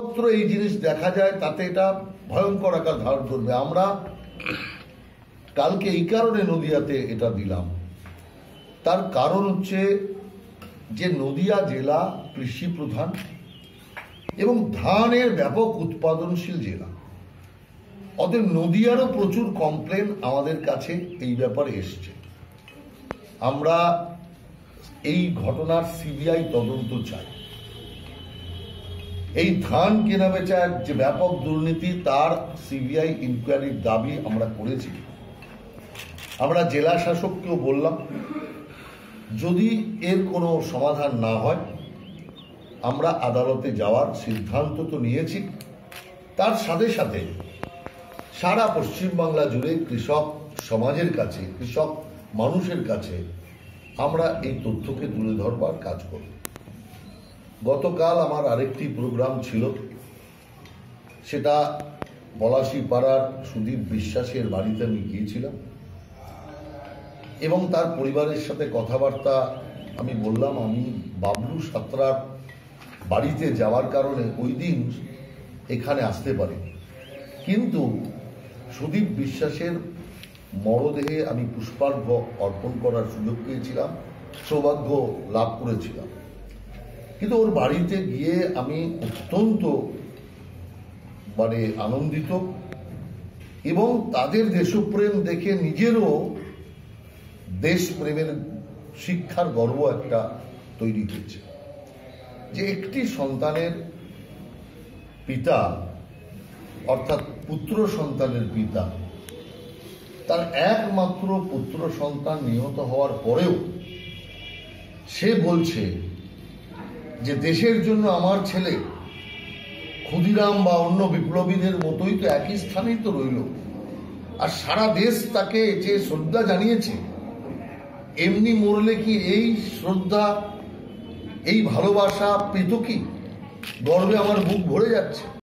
মাত্র এই জিনিস দেখা যায়, তাতে এটা ভয়ঙ্কর আকার ধারণ করবে। আমরা কালকে এই কারণে নদিয়াতে এটা দিলাম। তার কারণ হচ্ছে যে নদিয়া জেলা কৃষি প্রধান এবং ধানের ব্যাপক উৎপাদনশীল জেলা। অতএব নদিয়ারও প্রচুর কমপ্লেন আমাদের কাছে এই ব্যাপারে এসছে। আমরা এই ঘটনার সিবিআই তদন্ত চাই। এই ধান কেনা বেচার যে ব্যাপক দুর্নীতি, তার সিবিআই ইনকোয়ারির দাবি আমরা করেছি। আমরা জেলা শাসককেও বললাম, যদি এর কোনো সমাধান না হয়, আমরা আদালতে যাওয়ার সিদ্ধান্ত তো নিয়েছি। তার সাথে সাথে সারা পশ্চিমবাংলা জুড়ে কৃষক সমাজের কাছে, কৃষক মানুষের কাছে আমরা এই তথ্যকে তুলে ধরবার কাজ করব। গতকাল আমার আরেকটি প্রোগ্রাম ছিল। সেটা পলাশি পাড়ার সুদীপ বিশ্বাসের বাড়িতে আমি গিয়েছিলাম। এবং তার পরিবারের সাথে কথাবার্তা আমি বললাম, আমি বাবলু সাঁতরার বাড়িতে যাওয়ার কারণে ওই দিন এখানে আসতে পারি কিন্তু সুদীপ বিশ্বাসের মরদেহে আমি পুষ্পার্ঘ অর্পণ করার সুযোগ পেয়েছিলাম, সৌভাগ্য লাভ করেছিলাম। কিন্তু ওর বাড়িতে গিয়ে আমি অত্যন্ত মানে আনন্দিত এবং তাদের দেশপ্রেম দেখে নিজেরও দেশপ্রেমের শিক্ষার গর্ব একটা তৈরি হয়েছে। যে একটি সন্তানের পিতা, অর্থাৎ পুত্র সন্তানের পিতা, তার একমাত্র পুত্র সন্তান নিহত হওয়ার পরেও সে বলছে যে দেশের জন্য আমার ছেলে ক্ষুদিরাম বা অন্য বিপ্লবীদের মতোই তো একই স্থানেই তো রইল। আর সারা দেশ তাকে যে শ্রদ্ধা জানিয়েছে, এমনি মরলে কি এই শ্রদ্ধা, এই ভালোবাসা পেত কি গর্বে আমার বুক ভরে যাচ্ছে।